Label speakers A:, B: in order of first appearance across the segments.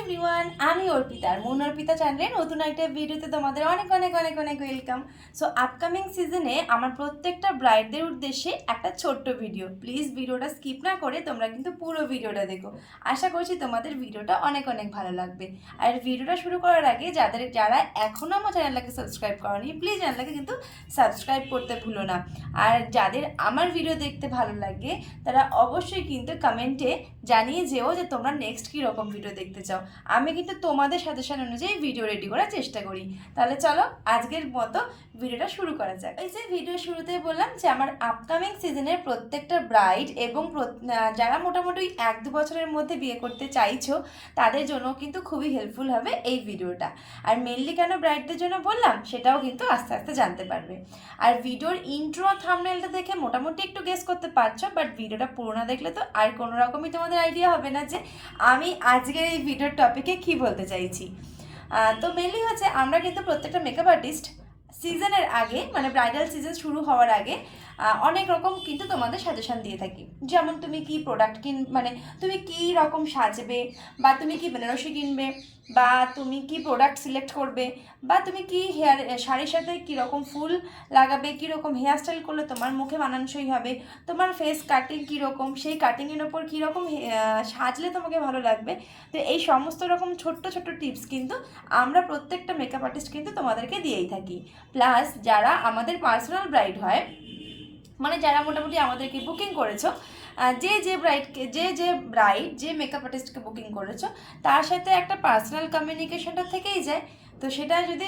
A: Everyone আমি অর্পিতা আর মন অর্পিতা চ্যানেলে নতুন একটা ভিডিওতে তোমাদের অনেক অনেক অনেক অনেক ওয়েলকাম সো আপকামিং সিজনে আমার প্রত্যেকটা ব্রাইডদের উদ্দেশ্যে একটা ছোট্ট ভিডিও প্লিজ ভিডিওটা স্কিপ না করে তোমরা কিন্তু পুরো ভিডিওটা দেখো। আশা করছি তোমাদের ভিডিওটা অনেক অনেক ভালো লাগবে। আর ভিডিওটা শুরু করার আগে যাদের, যারা এখনও আমার চ্যানেলটাকে সাবস্ক্রাইব করনি প্লিজ চ্যানেলটাকে কিন্তু সাবস্ক্রাইব করতে ভুলো না। আর যাদের আমার ভিডিও দেখতে ভালো লাগে, তারা অবশ্যই কিন্তু কমেন্টে জানিয়ে যেও যে তোমরা নেক্সট কী রকম ভিডিও দেখতে চাও। আমি কিন্তু তোমাদের সাজেশন অনুযায়ী ভিডিও রেডি করার চেষ্টা করি। তাহলে চলো আজকের মতো ভিডিওটা শুরু করা যাক। এই যে ভিডিও শুরুতেই বললাম যে আমার আপকামিং সিজনের প্রত্যেকটা ব্রাইড এবং যারা মোটামুটি এক দু বছরের মধ্যে বিয়ে করতে চাইছো, তাদের জন্য কিন্তু খুবই হেল্পফুল হবে এই ভিডিওটা আর মেনলি কেন ব্রাইডদের জন্য বললাম, সেটাও কিন্তু আস্তে আস্তে জানতে পারবে। আর ভিডিওর ইন্ট্রো থামনেলটা দেখে মোটামুটি একটু গেস করতে পারছ বাট ভিডিওটা পুরো না দেখলে তো আর কোনো রকমই তোমাদের আইডিয়া হবে না যে আমি আজকের এই ভিডিওর টপিকে কি বলতে চাইছি? তো মেনলি হচ্ছে আমরা কিন্তু প্রত্যেকটা মেকআপ আর্টিস্ট সিজনের আগে মানে ব্রাইডাল সিজন শুরু হওয়ার আগে অনেক রকম কিন্তু তোমাদের সাজেশন দিয়ে থাকি। যেমন তুমি কি প্রোডাক্ট কিন মানে তুমি কি রকম সাজবে, বা তুমি কি বেনারসি কিনবে, বা তুমি কি প্রোডাক্ট সিলেক্ট করবে, বা তুমি কি হেয়ার শাড়ির সাথে কীরকম ফুল লাগাবে কীরকম হেয়ার স্টাইল করলে তোমার মুখে মানানসই হবে, তোমার ফেস কাটিং কীরকম সেই কাটিংয়ের ওপর কীরকম সাজলে তোমাকে ভালো লাগবে। তো এই সমস্ত রকম ছোট্ট ছোট্ট টিপস কিন্তু আমরা প্রত্যেকটা মেকআপ আর্টিস্ট কিন্তু তোমাদেরকে দিয়েই থাকি। প্লাস যারা আমাদের পার্সোনাল ব্রাইড হয় মানে যারা মোটামুটি আমাদেরকে বুকিং করেছ যে যে ব্রাইডকে যে যে ব্রাইড যে মেকআপ আর্টিস্টকে বুকিং করেছ, তার সাথে একটা পার্সোনাল কমিউনিকেশনটা থেকেই যায়। তো সেটা যদি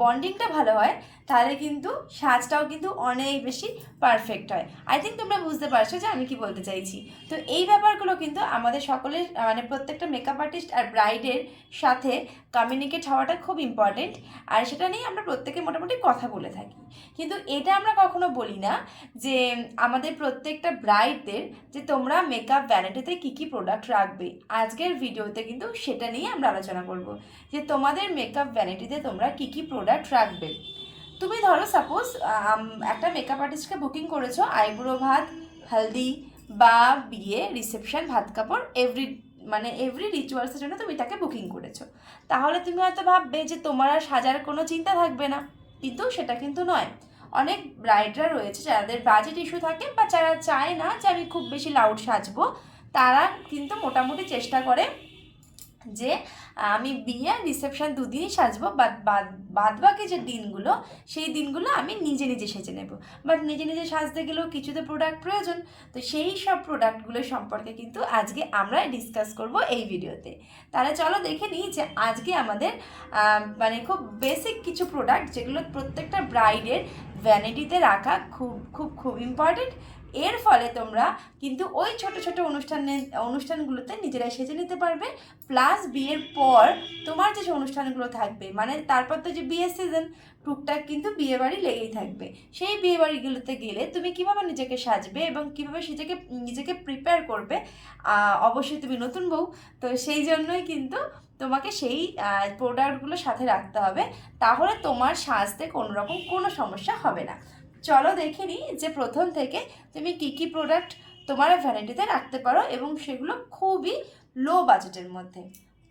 A: বন্ডিংটা ভালো হয় তাহলে কিন্তু সাজটাও কিন্তু অনেক বেশি পারফেক্ট হয়। আই থিঙ্ক তোমরা বুঝতে পারছ যে আমি কি বলতে চাইছি। তো এই ব্যাপারগুলো কিন্তু আমাদের সকলের মানে প্রত্যেকটা মেকআপ আর্টিস্ট আর ব্রাইডের সাথে কমিউনিকেট হওয়াটা খুব ইম্পর্টেন্ট আর সেটা নিয়ে আমরা প্রত্যেকে মোটামুটি কথা বলে থাকি। কিন্তু এটা আমরা কখনো বলি না যে আমাদের প্রত্যেকটা ব্রাইডদের যে তোমরা মেকআপ ভ্যানিটিতে কী কী প্রোডাক্ট রাখবে। আজকের ভিডিওতে কিন্তু সেটা নিয়ে আমরা আলোচনা করব যে তোমাদের মেকআপ ভ্যানিটিতে তোমরা কী কী প্রোডাক্ট রাখবে। তুমি ধরো সাপোজ একটা মেকআপ আর্টিস্টকে বুকিং করেছ, আইব্রো ভাত, হলদি বা বিয়ে রিসেপশন ভাত কাপড় এভরি মানে এভরি রিচুয়ালসের জন্য তুমি তাকে বুকিং করেছ। তাহলে তুমি হয়তো ভাববে যে তোমার আর সাজার কোনো চিন্তা থাকবে না, কিন্তু সেটা কিন্তু নয়। অনেক ব্রাইডরা রয়েছে যাদের বাজেট ইস্যু থাকে বা যারা চায় না যে আমি খুব বেশি লাউড সাজবো, তারা কিন্তু মোটামুটি চেষ্টা করে যে আমি বিয়ে রিসেপশন দুদিনই সাজবো বাদ বাদ বাকি যে দিনগুলো, সেই দিনগুলো আমি নিজে নিজে সেজে নেব। বাট নিজে নিজে সাজতে গেলেও কিছু তো প্রোডাক্ট প্রয়োজন, তো সেই সব প্রোডাক্টগুলো সম্পর্কে কিন্তু আজকে আমরা ডিসকাস করব এই ভিডিওতে। তাহলে চলো দেখে নিই যে আজকে আমাদের মানে খুব বেসিক কিছু প্রোডাক্ট যেগুলো প্রত্যেকটা ব্রাইডের ভ্যানিটিতে রাখা খুব খুব খুব ইম্পর্টেন্ট এর ফলে তোমরা কিন্তু ওই ছোট ছোট অনুষ্ঠানে, অনুষ্ঠানগুলোতে নিজেরাই সেজে নিতে পারবে। প্লাস বিয়ের পর তোমার যে অনুষ্ঠানগুলো থাকবে মানে তারপর তো যে বিয়ের সিজন টুকটাক কিন্তু বিয়ে বাড়ি লেগেই থাকবে। সেই বিয়ে বাড়িগুলোতে গেলে তুমি কীভাবে নিজেকে সাজবে এবং কীভাবে নিজেকে নিজেকে প্রিপেয়ার করবে অবশ্যই তুমি নতুন বউ। তো সেই জন্যই কিন্তু তোমাকে সেই প্রোডাক্টগুলো সাথে রাখতে হবে। তাহলে তোমার সাজতে কোনো রকম কোনো সমস্যা হবে না। চলো দেখে নিই যে প্রথম থেকে তুমি কি কি প্রোডাক্ট তোমার ভ্যানিটিতে রাখতে পারো এবং সেগুলো খুবই লো বাজেটের মধ্যে।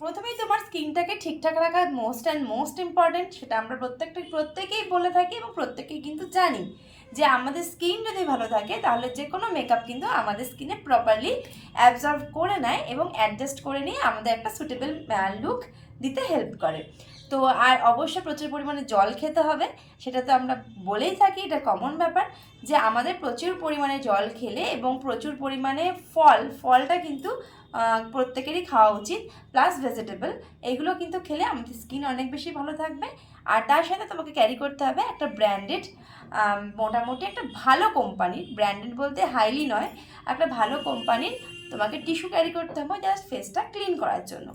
A: প্রথমেই তোমার স্কিনটাকে ঠিকঠাক রাখা মোস্ট অ্যান্ড মোস্ট ইম্পর্ট্যান্ট সেটা আমরা প্রত্যেকটা, প্রত্যেকেই বলে থাকি এবং প্রত্যেকেই কিন্তু জানি যে আমাদের স্কিন যদি ভালো থাকে, তাহলে যে কোনো মেকআপ কিন্তু আমাদের স্কিনে প্রপারলি অ্যাবজর্ভ করে নেয় এবং অ্যাডজাস্ট করে নিয়ে আমাদের একটা সুটেবল লুক দিতে হেল্প করে। তো আর অবশ্যই প্রচুর পরিমাণে জল খেতে হবে, সেটা তো আমরা বলেই থাকি, এটা কমন ব্যাপার যে আমাদের প্রচুর পরিমাণে জল খেলে এবং প্রচুর পরিমাণে ফল, ফলটা কিন্তু প্রত্যেকেরই খাওয়া উচিত প্লাস ভেজিটেবল এগুলো কিন্তু খেলে আমাদের স্কিন অনেক বেশি ভালো থাকবে। আর তার সাথে তোমাকে ক্যারি করতে হবে একটা ব্র্যান্ডেড মোটামুটি একটা ভালো কোম্পানির ব্র্যান্ডেড বলতে হাইলি নয়, একটা ভালো কোম্পানির তোমাকে টিস্যু ক্যারি করতে হবে জাস্ট ফেসটা ক্লিন করার জন্য।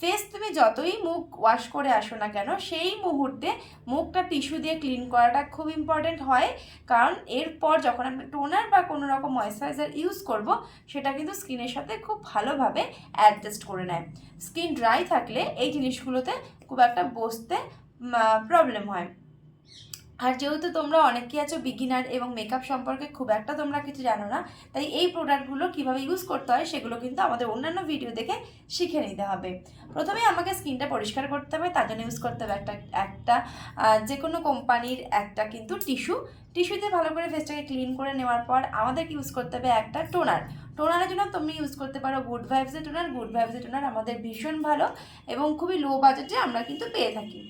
A: ফেস তুমি যতই মুখ ওয়াশ করে আসো না কেন, সেই মুহূর্তে মুখটা টিস্যু দিয়ে ক্লিন করাটা খুব ইম্পর্টেন্ট হয়। কারণ এরপর যখন আমরা টোনার বা কোনো রকম ময়েশ্চারাইজার ইউজ করব, সেটা কিন্তু স্কিনের সাথে খুব ভালোভাবে অ্যাডজাস্ট করে নেয়। স্কিন ড্রাই থাকলে এই জিনিসগুলোতে খুব একটা বসতে প্রবলেম হয়। আর যেহেতু তোমরা অনেকেই আছো বিগিনার এবং মেকআপ সম্পর্কে খুব একটা তোমরা কিছু জানো না, তাই এই প্রোডাক্টগুলো কীভাবে ইউজ করতে হয় সেগুলো কিন্তু আমাদের অন্যান্য ভিডিও দেখে শিখে নিতে হবে। প্রথমে আমাকে স্কিনটা পরিষ্কার করতে হবে, তার জন্য ইউজ করতে হবে একটা একটা যে কোনো কোম্পানির একটা কিন্তু টিস্যু টিস্যুতে ভালো করে ফেসটাকে ক্লিন করে নেওয়ার পর আমাদেরকে ইউজ করতে হবে একটা টোনার টোনারের জন্য তুমি ইউজ করতে পারো গুড ভাইবসের টোনার গুড ভাইবসের টোনার আমাদের ভীষণ ভালো এবং খুবই লো বাজেটে আমরা কিন্তু পেয়ে থাকি।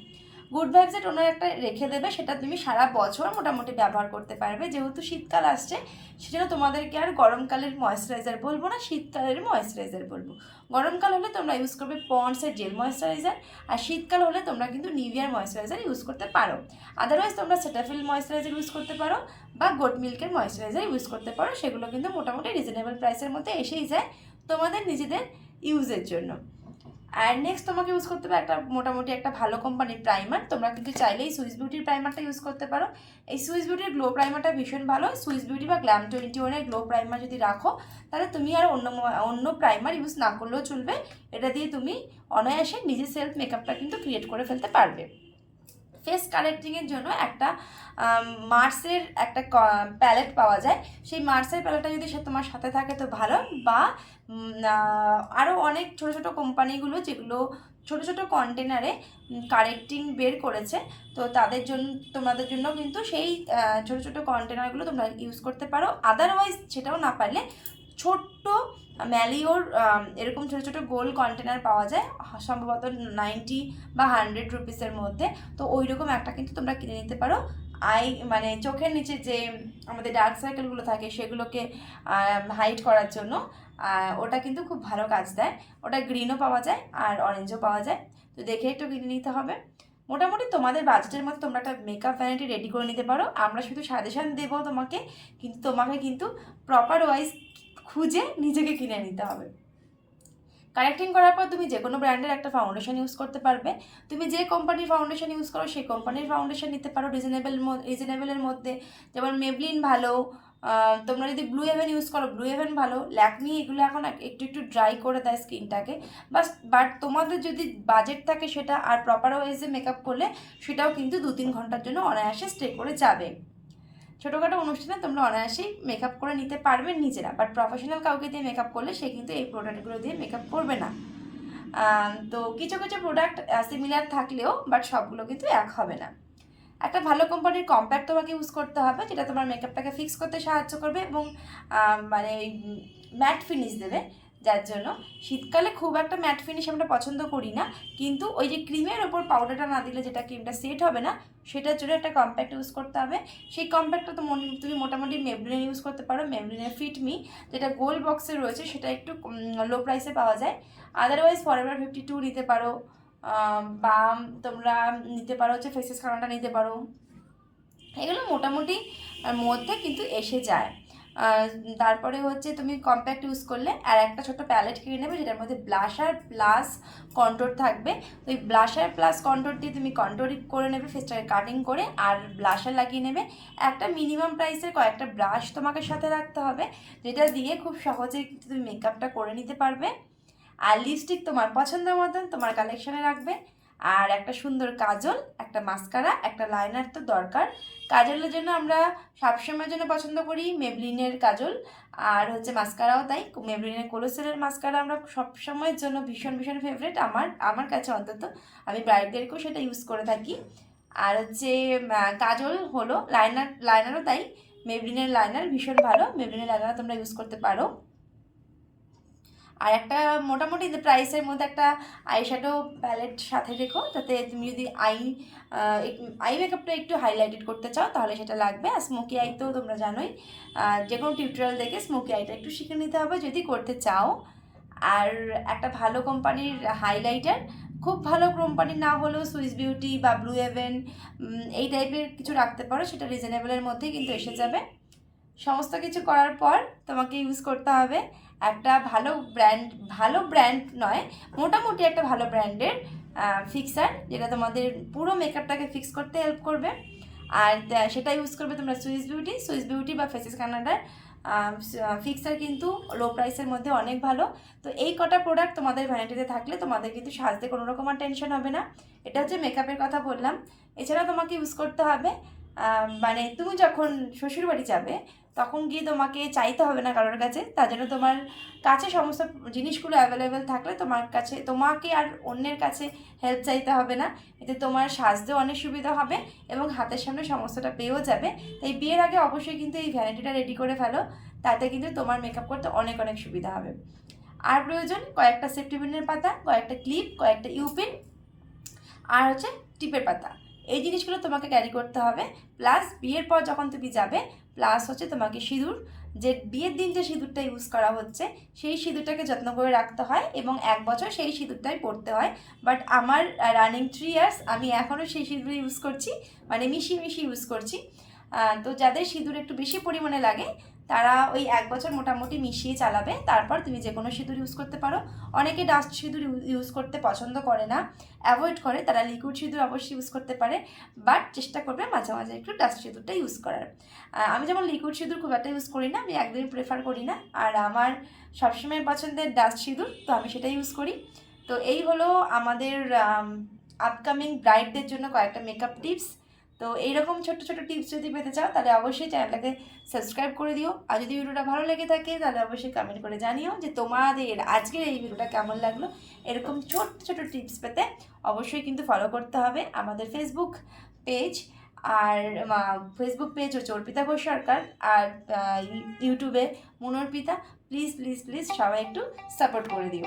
A: গুড ভাইবসের টোনার একটা রেখে দেবে, সেটা তুমি সারা বছর মোটামুটি ব্যবহার করতে পারবে। যেহেতু শীতকাল আসছে, সেজন্য তোমাদেরকে আর গরমকালের ময়েশ্চারাইজার বলব না, শীতকালের ময়েশ্চারাইজার বলব। গরমকাল হলে তোমরা ইউজ করবে পন্ডসের জেল ময়েশ্চারাইজার আর শীতকাল হলে তোমরা কিন্তু নিভিয়ার ময়েশ্চারাইজার ইউজ করতে পারো। আদারওয়াইজ তোমরা সেটাফিল ময়েশ্চারাইজার ইউজ করতে পারো, বা গোট মিল্কের ময়েশ্চারাইজার ইউজ করতে পারো, সেগুলো কিন্তু মোটামুটি রিজনেবল প্রাইসের মধ্যে এসেই যায় তোমাদের নিজেদের ইউজের জন্য। আর নেক্সট তোমাকে ইউজ করতে হবে একটা মোটামুটি একটা ভালো কোম্পানির প্রাইমার তোমরা কিন্তু চাইলেই সুইস বিউটির প্রাইমারটা ইউজ করতে পারো। এই সুইস বিউটির গ্লো প্রাইমারটা ভীষণ ভালো। সুইস বিউটি বা গ্ল্যাম টোয়েন্টি ওয়ানের গ্লো প্রাইমার যদি রাখো, তাহলে তুমি আর অন্য অন্য প্রাইমার ইউজ না করলেও চলবে। এটা দিয়ে তুমি অনায়াসে নিজের সেলফ মেকআপটা কিন্তু ক্রিয়েট করে ফেলতে পারবে। ফেস কারেক্টিংয়ের জন্য একটা মার্সের একটা প্যালেট পাওয়া যায়। সেই মার্সের প্যালেটটা যদি সে তোমার সাথে থাকে তো ভালো বা আরও অনেক ছোট ছোট কোম্পানিগুলো যেগুলো ছোট ছোট কন্টেনারে কারেক্টিং বের করেছে, তো তাদের জন্য তোমাদের জন্য কিন্তু সেই ছোট ছোট কন্টেনারগুলো তোমরা ইউজ করতে পারো। আদারওয়াইজ সেটাও না পারলে ছোট্ট ম্যালিওর এরকম ছোটো ছোটো গোল কন্টেনার পাওয়া যায়, সম্ভবত নাইনটি বা হান্ড্রেড রুপিসের মধ্যে। তো ওই রকম একটা কিন্তু তোমরা কিনে নিতে পারো। আই মানে চোখের নিচে যে আমাদের ডার্ক সার্কেলগুলো থাকে, সেগুলোকে হাইড করার জন্য ওটা কিন্তু খুব ভালো কাজ দেয়। ওটা গ্রিনও পাওয়া যায় আর অরেঞ্জও পাওয়া যায়। তো দেখে একটু কিনে নিতে হবে। মোটামুটি তোমাদের বাজেটের মধ্যে তোমরা একটা মেকআপ ভ্যানিটি রেডি করে নিতে পারো। আমরা শুধু সাজেশন দেবো তোমাকে, কিন্তু তোমাকে কিন্তু প্রপার ওয়াইজ খুঁজে নিজেকে কিনে নিতে হবে। কারেক্টিং করার পর তুমি যে কোনো ব্র্যান্ডের একটা ফাউন্ডেশন ইউজ করতে পারবে। তুমি যে কোম্পানির ফাউন্ডেশন ইউজ করো, সেই কোম্পানির ফাউন্ডেশন নিতে পারো রিজনেবল রিজনেবলের মধ্যে। যেমন মেবলিন ভালো তোমরা যদি ব্লু হেভেন ইউজ করো ব্লু হেভেন ভালো। ল্যাকমি এগুলো এখন এক- একটু একটু ড্রাই করে দেয় স্কিনটাকে বাস বাট তোমাদের যদি বাজেট থাকে সেটা আর প্রপার ওয়েজে মেকআপ করলে, সেটাও কিন্তু দু তিন ঘণ্টার জন্য অনায়াসে স্টে করে যাবে। ছোটোখাটো অনুষ্ঠানে তোমরা অনায়াসেই মেকআপ করে নিতে পারবে নিজেরা বাট প্রফেশনাল কাউকে দিয়ে মেকআপ করলে সে কিন্তু এই প্রোডাক্টগুলো দিয়ে মেকআপ করবে না। তো কিছু কিছু প্রোডাক্ট সিমিলার থাকলেও বাট সবগুলো কিন্তু এক হবে না। একটা ভালো কোম্পানির কম্প্যাক্ট তোমাকে ইউজ করতে হবে, যেটা তোমার মেকআপটাকে ফিক্স করতে সাহায্য করবে এবং মানে ম্যাট ফিনিশ দেবে। যার জন্য শীতকালে খুব একটা ম্যাট ফিনিশ আমরা পছন্দ করি না, কিন্তু ওই যে ক্রিমের ওপর পাউডারটা না দিলে যেটা ক্রিমটা সেট হবে না, সেটার জন্য একটা কম্প্যাক্ট ইউজ করতে হবে। সেই কম্প্যাক্টটা তো তুমি মোটামুটি মেবলিনের ইউজ করতে পারো মেবলিনের ফিটমি যেটা গোল বক্সে রয়েছে, সেটা একটু লো প্রাইসে পাওয়া যায়। আদারওয়াইজ ফরএভার ফিফটি টু নিতে পারো বা তোমরা নিতে পারো, হচ্ছে ফেসেস খানাটা নিতে পারো। এগুলো মোটামুটি মধ্যে কিন্তু এসে যায়। তারপরে হচ্ছে তুমি কম্প্যাক্ট ইউজ করলে আর একটা ছোট্ট প্যালেট কিনে নেবে, যেটার মধ্যে ব্লাশার প্লাস কন্ট্রোর থাকবে। তো এই ব্লাশার প্লাস কন্ট্রোর দিয়ে তুমি কন্ট্রোর করে নেবে ফেসটাকে কাটিং করে, আর ব্লাশার লাগিয়ে নেবে। একটা মিনিমাম প্রাইসের কয়েকটা ব্রাশ তোমাকে সাথে রাখতে হবে, যেটা দিয়ে খুব কিন্তু তুমি মেকআপটা করে নিতে পারবে। আর লিপস্টিক তোমার পছন্দ মতন তোমার কালেকশানে রাখবে। আর একটা সুন্দর কাজল, একটা মাস্কারা একটা লাইনার তো দরকার। কাজলের জন্য আমরা সবসময়ের জন্য পছন্দ করি মেবলিনের কাজল, আর হচ্ছে মাস্কারাও তাই। মেবলিনের কোলোসেলের মাস্কারা আমরা সবসময়ের জন্য ভীষণ ভীষণ ফেভারিট আমার আমার কাছে অন্তত। আমি ব্রাইডদেরকেও সেটা ইউজ করে থাকি। আর হচ্ছে কাজল হলো লাইনার লাইনারও তাই। মেবলিনের লাইনার ভীষণ ভালো। মেবলিনের লাইনার তোমরা ইউজ করতে পারো। আর একটা মোটামুটি প্রাইসের মধ্যে একটা আইশ্যাডো প্যালেট সাথে রেখো যাতে তুমি যদি আই আই মেকআপটা একটু হাইলাইটেড করতে চাও, তাহলে সেটা লাগবে। আর স্মোকি আই তো তোমরা জানোই যে কোনো টিউটোরিয়াল দেখে স্মোকি আইটা একটু শিখে নিতে হবে যদি করতে চাও। আর একটা ভালো কোম্পানির হাইলাইটার খুব ভালো কোম্পানি না হলেও সুইস বিউটি বা ব্লু এভেন এই টাইপের কিছু রাখতে পারো, সেটা রিজনেবলের মধ্যেই কিন্তু এসে যাবে। সমস্ত কিছু করার পর তোমাকে ইউজ করতে হবে। একটা ভালো ব্র্যান্ড ভালো ব্র্যান্ড নয়, মোটামুটি একটা ভালো ব্র্যান্ডের ফিক্সার যেটা তোমাদের পুরো মেকআপটাকে ফিক্স করতে হেল্প করবে। আর সেটা ইউজ করবে তোমরা সুইস বিউটি সুইস বিউটি বা ফেসেস কানাডার ফিক্সার কিন্তু লো প্রাইসের মধ্যে অনেক ভালো। তো এই কটা প্রোডাক্ট তোমাদের ভ্যানিটিতে থাকলে তোমাদের কিন্তু সাজতে কোনো রকম আর টেনশন হবে না। এটা হচ্ছে মেকআপের কথা বললাম। এছাড়া তোমাকে ইউজ করতে হবে মানে তুমি যখন শ্বশুরবাড়ি যাবে, তখন গিয়ে তোমাকে চাইতে হবে না কারোর কাছে। তার জন্য তোমার কাছে সমস্ত জিনিসগুলো অ্যাভেলেবেল থাকলে তোমার কাছে, তোমাকে আর অন্যের কাছে হেল্প চাইতে হবে না। এতে তোমার সাজতেও অনেক সুবিধা হবে এবং হাতের সামনে সমস্তটা পেয়েও যাবে। তাই বিয়ের আগে অবশ্যই কিন্তু এই ভ্যানিটিটা রেডি করে ফেলো। তাতে কিন্তু তোমার মেকআপ করতে অনেক অনেক সুবিধা হবে। আর প্রয়োজন, কয়েকটা সেফটি পিনের পাতা, কয়েকটা ক্লিপ কয়েকটা ইউপিন আর হচ্ছে টিপের পাতা। এই জিনিসগুলো তোমাকে ক্যারি করতে হবে। প্লাস বিয়ের পর যখন তুমি যাবে প্লাস হচ্ছে তোমাকে সিঁদুর, যে বিয়ের দিন যে সিঁদুরটা ইউজ করা হচ্ছে, সেই সিঁদুরটাকে যত্ন করে রাখতে হয় এবং এক বছর সেই সিঁদুরটাই পরতে হয়। বাট আমার রানিং থ্রি ইয়ার্স আমি এখনও সেই সিঁদুর ইউজ করছি মানে মিশি মিশি ইউজ করছি। তো যাদের সিঁদুর একটু বেশি পরিমাণে লাগে তারা ওই এক বছর মোটামুটি মিশিয়ে চালাবে, তারপর তুমি যে কোনো সিঁদুর ইউজ করতে পারো। অনেকে ডাস্ট সিঁদুর ইউজ করতে পছন্দ করে না। অ্যাভয়েড করে, তারা লিকুইড সিঁদুর অবশ্যই ইউজ করতে পারে বাট চেষ্টা করবে মাঝে মাঝে একটু ডাস্ট সিঁদুরটা ইউজ করার। আমি যেমন লিকুইড সিঁদুর খুব একটা ইউজ করি না, আমি একদমই প্রেফার করি না। আর আমার সবসময় পছন্দের ডাস্ট সিঁদুর, তো আমি সেটা ইউজ করি। তো এই হলো আমাদের আপকামিং ব্রাইডদের জন্য কয়েকটা মেকআপ টিপস তো এইরকম ছোট ছোট টিপস যদি পেতে চাও, তাহলে অবশ্যই চ্যানেলটাকে সাবস্ক্রাইব করে দিও। আর যদি ভিডিওটা ভালো লেগে থাকে, তাহলে অবশ্যই কমেন্ট করে জানিও যে তোমাদের আজকের এই ভিডিওটা কেমন লাগল। এরকম ছোট ছোট টিপস পেতে অবশ্যই কিন্তু ফলো করতে হবে আমাদের ফেসবুক পেজ আর ফেসবুক পেজ হচ্ছে অর্পিতা ঘোষ সরকার আর ইউটিউবে মনোর্পিতা। প্লিজ প্লিজ প্লিজ সবাই একটু সাপোর্ট করে দিও।